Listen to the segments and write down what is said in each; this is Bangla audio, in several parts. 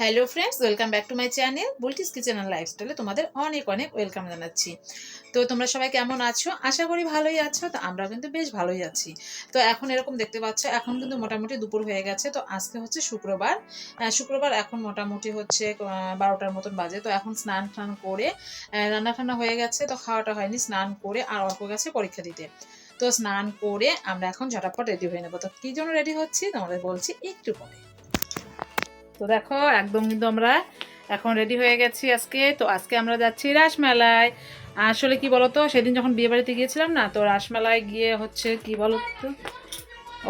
Hello friends welcome back to my channel Bulti's kitchen and লাইফস্টাইলে তোমাদের অনেক অনেক ওয়েলকাম জানাচ্ছি। তো তোমরা সবাই কেমন আছো? আশা করি ভালোই আছো, তো আমরা কিন্তু বেশ ভালোই আছি। তো এখন এরকম দেখতে পাচ্ছ, এখন কিন্তু মোটামুটি দুপুর হয়ে গেছে, তো আজকে হচ্ছে শুক্রবার। শুক্রবার এখন মোটামুটি হচ্ছে বারোটার মতন বাজে, তো এখন স্নান টান করে রান্না টান্না হয়ে গেছে, তো খাওয়াটা হয়নি, স্নান করে আর অল্প গেছে পরীক্ষা দিতে। তো স্নান করে আমরা এখন ঝটাপট রেডি হয়ে নেব। তো কী জন্য রেডি হচ্ছি? তোমাদের বলছি একটু পরে। তো দেখো, একদম কিন্তু আমরা এখন রেডি হয়ে গেছি আজকে। তো আজকে আমরা যাচ্ছি রাসমেলায়। আসলে কি বলতো, সেদিন যখন বিয়ে বাড়িতে গিয়েছিলাম না, তো রাসমেলায় গিয়ে হচ্ছে কি বলতো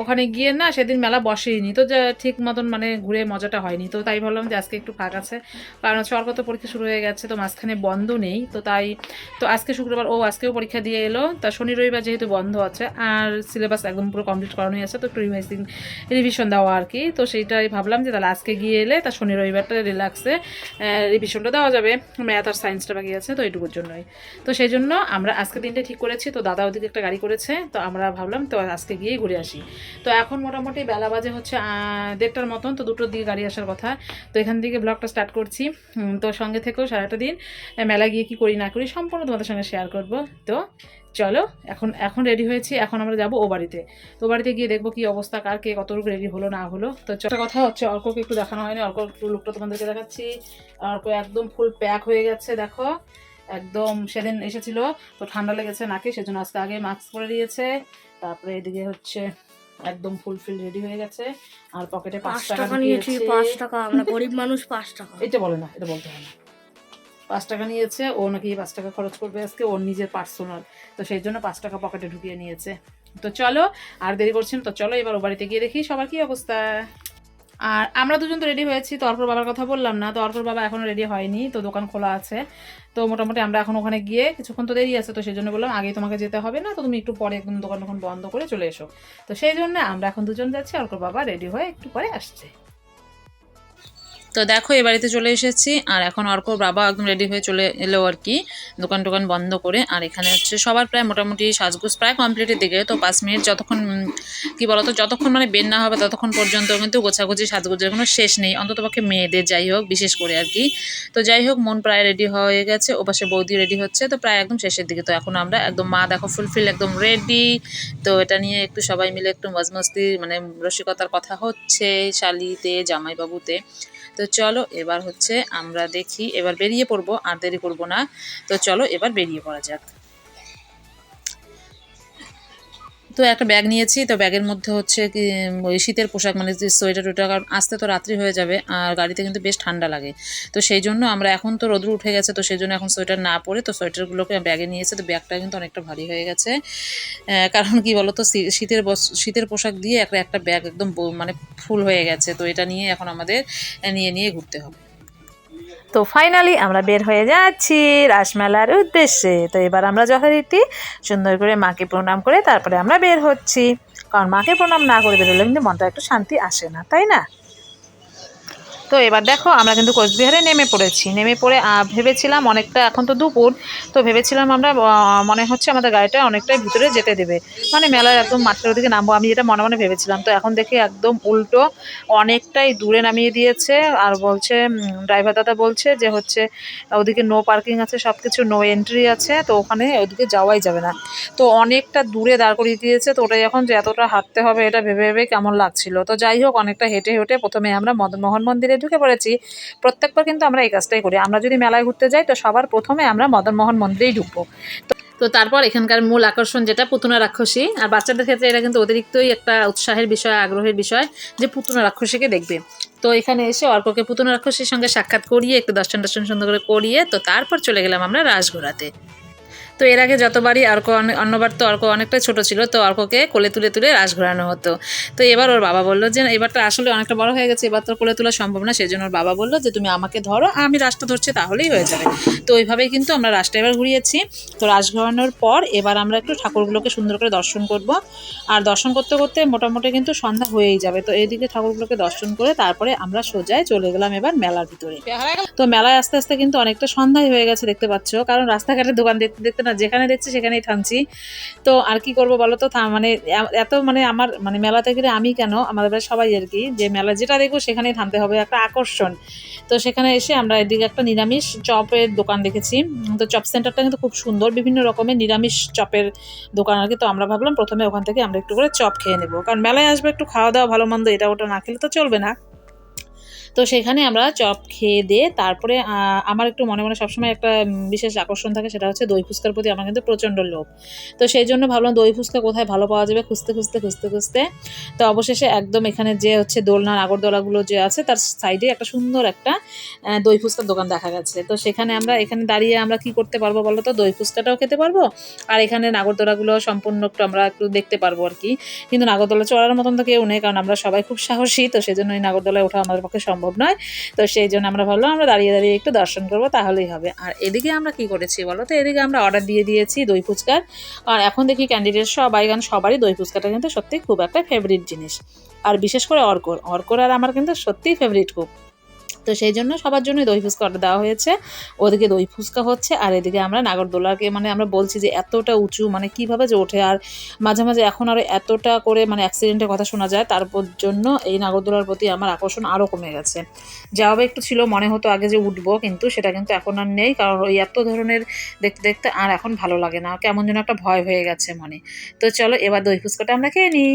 ওখানে গিয়ে না সেদিন মেলা বসেইনি। তো যা ঠিক মতন মানে ঘুরে মজাটা হয়নি। তো তাই ভাবলাম যে আজকে একটু ফাঁক আছে। কারণ হচ্ছে অর্ক তো পরীক্ষা শুরু হয়ে গেছে, তো মাঝখানে বন্ধ নেই। তো তাই তো আজকে শুক্রবার, ও আজকেও পরীক্ষা দিয়ে এলো। তা শনি রবিবার যেহেতু বন্ধ আছে, আর সিলেবাস একদম পুরো কমপ্লিট করানোই আছে, তো একটু রিভাইসিং রিভিশন দেওয়া আর কি। তো সেইটাই ভাবলাম যে তাহলে আজকে গিয়ে এলে তা শনি রবিবারটা রিল্যাক্সে রিভিশনটা দেওয়া যাবে। ম্যাথ আর সায়েন্সটা বাকি আছে, তো এইটুকুর জন্যই। তো সেই জন্য আমরা আজকে দিনটা ঠিক করেছি। তো দাদা ওদিকে একটা গাড়ি করেছে, তো আমরা ভাবলাম তো আজকে গিয়েই ঘুরে আসি। তো এখন মোটামুটি বেলা বাজে হচ্ছে দেড়টার মতন, তো দুটোর দিকে গাড়ি আসার কথা। তো এখান থেকে ব্লগটা স্টার্ট করছি। তো সঙ্গে থেকেও সারাটা দিন মেলা গিয়ে কি করি না করি সম্পূর্ণ তোমাদের সঙ্গে শেয়ার করব। তো চলো, এখন এখন রেডি হয়েছি। এখন আমরা যাব ও বাড়িতে তো বাড়িতে গিয়ে দেখব কি অবস্থা, কার কে কতটুকু রেডি হলো, না হলো। তো একটা কথা হচ্ছে, অর্ককে একটু দেখানো হয়নি। অর্ক একটু লুকটা তোমাদেরকে দেখাচ্ছি। অর্ক একদম ফুল প্যাক হয়ে গেছে, দেখো। একদম সেদিন এসেছিল, তো ঠান্ডা লেগেছে নাকি, সেজন্য আজকে আগে মাস্ক পরে দিয়েছে। তারপরে এদিকে হচ্ছে একদম ফুলফিল রেডি হয়ে গেছে। আর পকেটে পাঁচ টাকা নিয়েছি পাঁচ টাকা আমরা গরিব মানুষ পাঁচ টাকা। এটা বলে না এটা বলতে হয় না। পাঁচ টাকা নিয়েছে ও নাকি পাঁচ টাকা খরচ করবে আজকে ওর নিজের পার্সোনাল তো সেই জন্য পাঁচ টাকা পকেটে ঢুকিয়ে নিয়েছে। তো চলো আর দেরি করছেন তো চলো এবার ও বাড়িতে গিয়ে দেখি সবার কি অবস্থা। আর আমরা দুজন তো রেডি হয়েছি, তো অর্পর বাবার কথা বললাম না, তো অর্কর বাবা এখনও রেডি হয়নি, তো দোকান খোলা আছে। তো মোটামুটি আমরা এখন ওখানে গিয়ে কিছুক্ষণ তো দেরি আছে, তো সেই জন্য বললাম আগেই তোমাকে যেতে হবে না, তো তুমি একটু পরে একদম দোকান বন্ধ করে চলে এসো। তো সেই জন্য আমরা এখন দুজন যাচ্ছি, অর্কর বাবা রেডি হয়ে একটু পরে আসছে। তো দেখো, এ বাড়িতে চলে এসেছি। আর এখন অর্ক বাবা একদম রেডি হয়ে চলে এলো আর কি, দোকান টোকান বন্ধ করে। আর এখানে হচ্ছে সবার প্রায় মোটামুটি সাজগুজ প্রায় কমপ্লিটের দিকে। তো পাঁচ মিনিট যতক্ষণ কি বলতো, যতক্ষণ মানে বের না হবে ততক্ষণ পর্যন্ত কিন্তু গোছাগুছি সাজগুজের কোনো শেষ নেই। অন্ততপক্ষে মেয়েদের যাই হোক, বিশেষ করে আর কি। তো যাই হোক, মন প্রায় রেডি হয়ে গেছে, ও পাশে বৌদি রেডি হচ্ছে। তো প্রায় একদম শেষের দিকে। তো এখন আমরা একদম মা দেখো ফুলফিল একদম রেডি তো এটা নিয়ে একটু সবাই মিলে একটু মজমস্তি মানে রসিকতার কথা হচ্ছে শালিতে, জামাইবাবুতে। তো চলো এবার হচ্ছে আমরা দেখি, এবার বেরিয়ে পড়ব, আর দেরি করব না। তো চলো এবার বেরিয়ে পড়া যাক। তো একটা ব্যাগ নিয়েছি, তো ব্যাগের মধ্যে হচ্ছে কি ওই শীতের পোশাক মানে যে সোয়েটার টোয়েটার কারণ আসতে তো রাত্রি হয়ে যাবে, আর গাড়িতে কিন্তু বেশ ঠান্ডা লাগে। তো সেই জন্য আমরা এখন তো রোদ্র উঠে গেছে, তো সেই জন্য এখন সোয়েটার না পরে তো সোয়েটারগুলোকে ব্যাগে নিয়েছে, তো ব্যাগটা কিন্তু অনেকটা ভারী হয়ে গেছে। কারণ কি বলতো শীতের শীতের পোশাক দিয়ে একটা একটা ব্যাগ একদম মানে ফুল হয়ে গেছে, তো এটা নিয়ে এখন আমাদের নিয়ে নিয়ে ঘুরতে হবে। তো ফাইনালি আমরা বের হয়ে যাচ্ছি রাসমেলার উদ্দেশ্যে। তো এবার আমরা যথারীতি সুন্দর করে মাকে প্রণাম করে তারপরে আমরা বের হচ্ছি। কারণ মাকে প্রণাম না করে বেরোলে কিন্তু মনটা একটু শান্তি আসে না, তাই না? তো এবার দেখো, আমরা কিন্তু কোচবিহারে নেমে পড়েছি। নেমে পড়ে ভেবেছিলাম অনেকটা, এখন তো দুপুর, তো ভেবেছিলাম আমরা মনে হচ্ছে আমাদের গাড়িটা অনেকটাই ভিতরে যেতে দেবে। মানে মেলার একদম মাঠের ওদিকে নামবো, আমি যেটা মনে মনে ভেবেছিলাম। তো এখন দেখি একদম উল্টো, অনেকটাই দূরে নামিয়ে দিয়েছে, আর বলছে ড্রাইভার দাদা বলছে যে হচ্ছে, ওদিকে নো পার্কিং আছে সব কিছু নো এন্ট্রি আছে, তো ওখানে ওদিকে যাওয়াই যাবে না। তো অনেকটা দূরে দাঁড় করিয়ে দিয়েছে, তো ওটা এখন যে এতটা হাঁটতে হবে, এটা ভেবে ভেবে কেমন লাগছিল। তো যাই হোক, অনেকটা হেঁটে হেঁটে প্রথমে আমরা মদন মোহন মন্দিরে ঢুকে পড়েছি, প্রত্যেকবার কিন্তু আমরা এই কাজটাই করি। আমরা যদি মেলায় ঘুরতে যাই, তো সবার প্রথমে আমরা মদন মোহন মন্দিরেই ঢুকবো। তো- তারপর এখানকার মূল আকর্ষণ যেটা, পুতুনা রাক্ষসী। আর বাচ্চাদের ক্ষেত্রে এটা কিন্তু অতিরিক্তই একটা উৎসাহের বিষয়, আগ্রহের বিষয় যে পুতুনা রাক্ষসীকে দেখবে। তো এখানে এসে অর্ককে পুতুনা রাক্ষসীর সঙ্গে সাক্ষাৎ করিয়ে একটু দর্শন দর্শন সুন্দর করে করিয়ে, তো তারপর চলে গেলাম আমরা রাসঘোড়াতে তো এর আগে যতবারই অর্ক অন্যবার তো অর্ক অনেকটা ছোট ছিল, তো অর্ককে কোলে তুলে তুলে রাস ঘোরানো হতো। তো এবার ওর বাবা বলল যে এবারটা আসলে অনেকটা বড় হয়ে গেছে, এবার তো কোলে তোলা সম্ভব না। সেই জন্য ওর বাবা বলল যে, তুমি আমাকে ধরো, আমি রাসটা ধরছি, তাহলেই হয়ে যাবে। তো ওইভাবেই কিন্তু আমরা রাসটা এবার ঘুরিয়েছি। তো রাস ঘোরানোর পর এবার আমরা একটু ঠাকুরগুলোকে সুন্দর করে দর্শন করব। আর দর্শন করতে করতে মোটামুটি কিন্তু সন্ধ্যা হয়েই যাবে। তো এইদিকে ঠাকুরগুলোকে দর্শন করে তারপরে আমরা সোজায় চলে গেলাম এবার মেলার ভিতরে। তো মেলায় আস্তে আস্তে কিন্তু অনেকটা সন্ধ্যায় হয়ে গেছে, দেখতে পাচ্ছ। কারণ রাস্তাঘাটে দোকান দেখতে দেখতে না, যেখানে দেখছি সেখানেই থামছি। তো আর কি করব বলো তো? মানে এত মানে আমার মানে মেলাতে গেলে আমি কেন? আমাদের সবাই আর কি, যে মেলা যেটা দেখব সেখানেই থামতে হবে, একটা আকর্ষণ। তো সেখানে এসে আমরা এদিকে একটা নিরামিষ চপের দোকান দেখেছি। তো চপ সেন্টারটা কিন্তু খুব সুন্দর, বিভিন্ন রকমের নিরামিষ চপের দোকান আর কি। তো আমরা ভাবলাম প্রথমে ওখান থেকে আমরা একটু করে চপ খেয়ে নেব। কারণ মেলায় আসবে একটু খাওয়া দাওয়া ভালো মন্দ, এটা ওটা না খেলে তো চলবে না। তো সেখানে আমরা চপ খেয়ে দিয়ে তারপরে আমার একটু মনে মনে সবসময় একটা বিশেষ আকর্ষণ থাকে সেটা হচ্ছে দই ফুচকার প্রতি আমার কিন্তু প্রচণ্ড লোভ। তো সেই জন্য ভাবলাম দই ফুচকা কোথায় ভালো পাওয়া যাবে খুঁজতে খুঁজতে খুঁজতে খুঁজতে। তো অবশেষে একদম এখানে যে হচ্ছে দোলনা নাগরদোলাগুলো যে আছে তার সাইডে একটা সুন্দর একটা দই ফুচকার দোকান দেখা গেছে। তো সেখানে আমরা, এখানে দাঁড়িয়ে আমরা কি করতে পারব বলো তো? দই ফুচকাটাও খেতে পারব? আর এখানে নাগরদোলাগুলো সম্পূর্ণ একটু আমরা একটু দেখতে পারব আর কি। কিন্তু নাগরদোলা চড়ার মতন তো কেউ নেই, কারণ আমরা সবাই খুব সাহসী, তো সেই জন্য এই নাগরদোলায় ওঠা আমাদের পক্ষে সম্ভব নয়। তো সেই জন্য আমরা ভাবলাম, আমরা দাঁড়িয়ে দাঁড়িয়ে একটু দর্শন করব, তাহলেই হবে। আর এদিকে আমরা কি করেছি বলো তো? এদিকে আমরা অর্ডার দিয়ে দিয়েছি দই ফুচকার আর এখন দেখি ক্যান্ডিডেট সবাই, কারণ সবারই দই ফুচকাটা কিন্তু সত্যি খুব একটা ফেভারিট জিনিস। আর বিশেষ করে অর্কর। অর্কর আর আমার কিন্তু সত্যিই ফেভারিট খুব। তো সেই জন্য সবার জন্য দই ফুচকা অর্ডার দেওয়া হয়েছে। ওদিকে দই ফুচকা হচ্ছে আর এদিকে আমরা নাগরদোলাকে মানে আমরা বলছি যে এতটা উঁচু মানে কীভাবে যে ওঠে আর মাঝে মাঝে এখন আরও এতটা করে মানে অ্যাক্সিডেন্টের কথা শোনা যায় তারপর জন্য এই নাগরদোলার প্রতি আমার আকর্ষণ আরও কমে গেছে। যাওয়া একটু ছিল, মনে হতো আগে যে উঠবো, কিন্তু সেটা কিন্তু এখন আর নেই, কারণ ওই এত ধরনের দেখতে দেখতে আর এখন ভালো লাগে না। কেমন যেন একটা ভয় হয়ে গেছে মনে। তো চলো এবার দই ফুচকাটা আমরা খেয়ে নিই।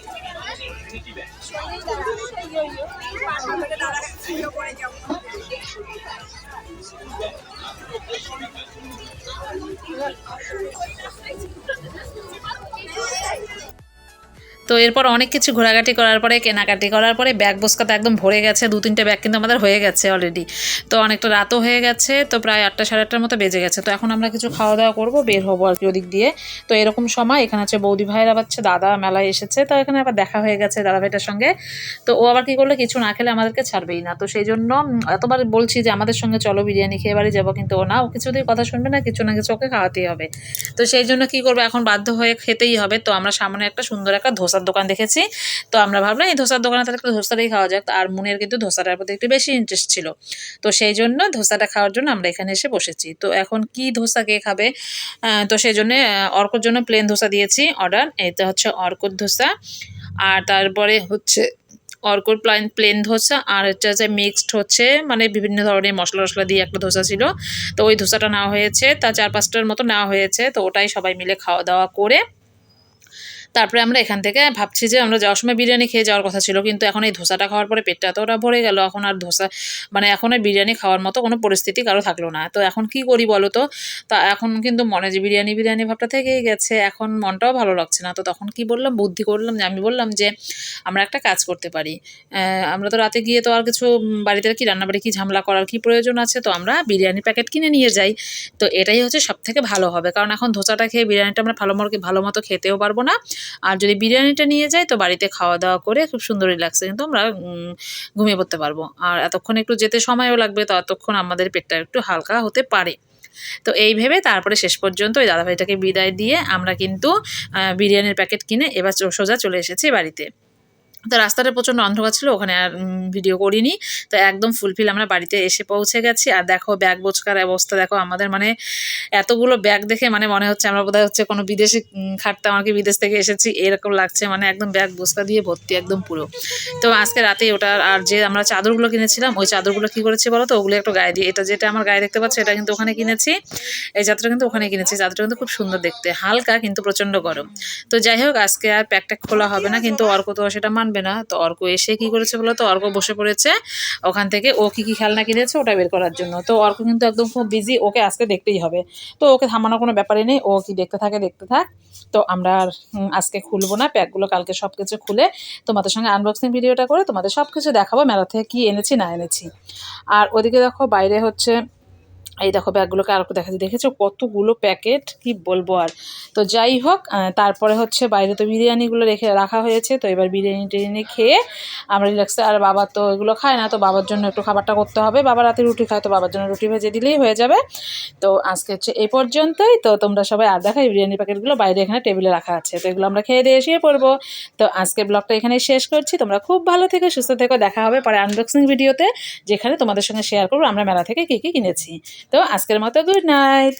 所以大家都是有有，把他们给带来，有过来交。তো এরপর অনেক কিছু ঘোরাঘাটি করার পরে, কেনাকাটি করার পরে ব্যাগ বসকাতে একদম ভরে গেছে, দু তিনটে ব্যাগ কিন্তু আমাদের হয়ে গেছে অলরেডি তো অনেকটা রাতও হয়ে গেছে, তো প্রায় আটটা সাড়ে আটটার মতো বেজে গেছে। তো এখন আমরা কিছু খাওয়া দাওয়া করব, বের হব আর কি ওদিক দিয়ে। তো এরকম সময় এখানে হচ্ছে বৌদি ভাইয়ের আবার হচ্ছে দাদা মেলায় এসেছে, তো এখানে আবার দেখা হয়ে গেছে দাদা ভাইটার সঙ্গে। তো ও আবার কি করল, কিছু না খেলে আমাদেরকে ছাড়বেই না। তো সেই জন্য এতবার বলছি যে আমাদের সঙ্গে চলো বিরিয়ানি খেয়ে বাড়ি যাব, কিন্তু ও না, ও কিছুতেই কথা শুনবে না, কিছু না কিছু ওকে খাওয়াতেই হবে। তো সেই জন্য কি করব, এখন বাধ্য হয়ে খেতেই হবে। তো আমরা সামনে একটা সুন্দর একটা ধোসার দোকান দেখেছি। তো আমরা ভাবলাম এই ধোসার দোকানে তাহলে একটু ধোসাটাই খাওয়া যাক। আর মনের কিন্তু ধোসাটার প্রতি একটু বেশি ইন্টারেস্ট ছিল। তো সেই জন্য ধোসাটা খাওয়ার জন্য আমরা এখানে এসে বসেছি। তো এখন কি ধোসা কে খাবে? তো সেই জন্য অর্কর জন্য প্লেন ধোসা দিয়েছি অর্ডার এটা হচ্ছে অর্কর ধোসা। আর তারপরে হচ্ছে অর্কর প্লেন প্লেন ধোসা। আর হচ্ছে হচ্ছে মিক্সড হচ্ছে মানে বিভিন্ন ধরনের মশলা টশলা দিয়ে একটা ধোসা ছিল। তো ওই ধোসাটা নেওয়া হয়েছে। তা চার পাঁচটার মতো নেওয়া হয়েছে। তো ওটাই সবাই মিলে খাওয়া দাওয়া করে তারপরে আমরা এখান থেকে ভাবছি যে আমরা যাওয়ার সময় বিরিয়ানি খেয়ে যাওয়ার কথা ছিল, কিন্তু এখন এই ধোসাটা খাওয়ার পরে পেটটা এতটা ভরে গেল, এখন আর ধোসা মানে এখন আর বিরিয়ানি খাওয়ার মতো কোনো পরিস্থিতি কারও থাকল না। তো এখন কি করি বলো তো? তা এখন কিন্তু মনে যে বিরিয়ানি বিরিয়ানি ভাবটা থেকেই গেছে, এখন মনটাও ভালো লাগছে না। তো তখন কি বললাম, বুদ্ধি করলাম যে আমি বললাম যে আমরা একটা কাজ করতে পারি। আমরা তো রাতে গিয়ে তো আর কিছু বাড়িতে কি রান্নাবাড়ি, কি ঝামেলা করার কি প্রয়োজন আছে? তো আমরা বিরিয়ানি প্যাকেট কিনে নিয়ে যাই। তো এটাই হচ্ছে সব থেকে ভালো হবে, কারণ এখন ধোসাটা খেয়ে বিরিয়ানিটা আমরা ভালো ভালো মতো খেতেও পারব না। আর যদি বিরিয়ানিটা নিয়ে যাই, তো বাড়িতে খাওয়া দাওয়া করে খুব সুন্দর রিল্যাক্সে কিন্তু আমরা ঘুমিয়ে পড়তে পারব। আর এতক্ষণ একটু যেতে সময়ও লাগবে, তো ততক্ষণ আমাদের পেটটা একটু হালকা হতে পারে। তো এই ভেবে তারপরে শেষ পর্যন্ত ওই দাদাভাইটাকে বিদায় দিয়ে আমরা কিন্তু বিরিয়ানির প্যাকেট কিনে এবার সোজা চলে এসেছি বাড়িতে। তো রাস্তাটা প্রচণ্ড অন্ধকার ছিল ওখানে আর ভিডিও করিনি। তো একদম ফুলফিল আমরা বাড়িতে এসে পৌঁছে গেছি। আর দেখো ব্যাগ বোচকার অবস্থা। দেখো আমাদের মানে এতগুলো ব্যাগ দেখে মানে মনে হচ্ছে আমরা বোধহয় হচ্ছে কোনো বিদেশে উম, খাটতাম আর কি বিদেশ থেকে এসেছি। এরকম লাগছে মানে একদম ব্যাগ বস্তা দিয়ে ভর্তি একদম পুরো। তো আজকে রাতে ওটা আর যে আমরা চাদরগুলো কিনেছিলাম ওই চাদরগুলো কী করেছি বলো তো? ওগুলো একটু গায়ে দিয়ে এটা যেটা আমার গায়ে দেখতে পাচ্ছি এটা কিন্তু ওখানে কিনেছি। এই চাদরটা কিন্তু ওখানে কিনেছি। চাদরটা কিন্তু খুব সুন্দর দেখতে। হালকা কিন্তু প্রচণ্ড গরম। তো যাই হোক আজকে আর প্যাক ট্যাক খোলা হবে না কিন্তু অর্ক তো সেটা মানবে না। তো অর্ক এসে কি করেছে বলো তো? অর্ক বসে পড়েছে। ওখান থেকে ও কি কি খেলনা কিনেছে ওটা বের করার জন্য। তো অর্ক কিন্তু একদম খুব বিজি ওকে আজকে দেখতেই হবে। তো ওকে থামানোর কোনো ব্যাপারই নেই, ও কি দেখতে থাকে, দেখতে থাক। তো আমরা আর আজকে খুলবো না। প্যাকগুলো কালকে সব কিছু খুলে তোমাদের সঙ্গে আনবক্সিং ভিডিওটা করে তোমাদের সব কিছু দেখাবো, মেলা থেকে কি এনেছি না এনেছি। আর ওদিকে দেখো বাইরে হচ্ছে এই দেখো ব্যাগগুলোকে আর দেখাচ্ছি। দেখেছ কতগুলো প্যাকেট? কি বলব আর? তো যাই হোক তারপরে হচ্ছে বাইরে তো বিরিয়ানিগুলো রেখে রাখা হয়েছে। তো এবার বিরিয়ানি টিরিয়ানি খেয়ে আমরা রিল্যাক্সে আর বাবা তো এগুলো খায় না, তো বাবার জন্য একটু খাবারটা করতে হবে। বাবা রাতে রুটি খায়, তো বাবার জন্য রুটি ভেজে দিলেই হয়ে যাবে। তো আজকে হচ্ছে এই পর্যন্তই। তো তোমরা সবাই আর দেখা এই বিরিয়ানি প্যাকেটগুলো বাইরে এখানে টেবিলে রাখা আছে। তো এগুলো আমরা খেয়ে দিয়ে শুয়ে পড়ব। তো আজকে ব্লগটা এখানে শেষ করছি। তোমরা খুব ভালো থেকে, সুস্থ থেকো। দেখা হবে পরে আনবক্সিং ভিডিওতে যেখানে তোমাদের সঙ্গে শেয়ার করব আমরা মেলা থেকে কী কী কিনেছি। তো আজকের মতো গুড নাইট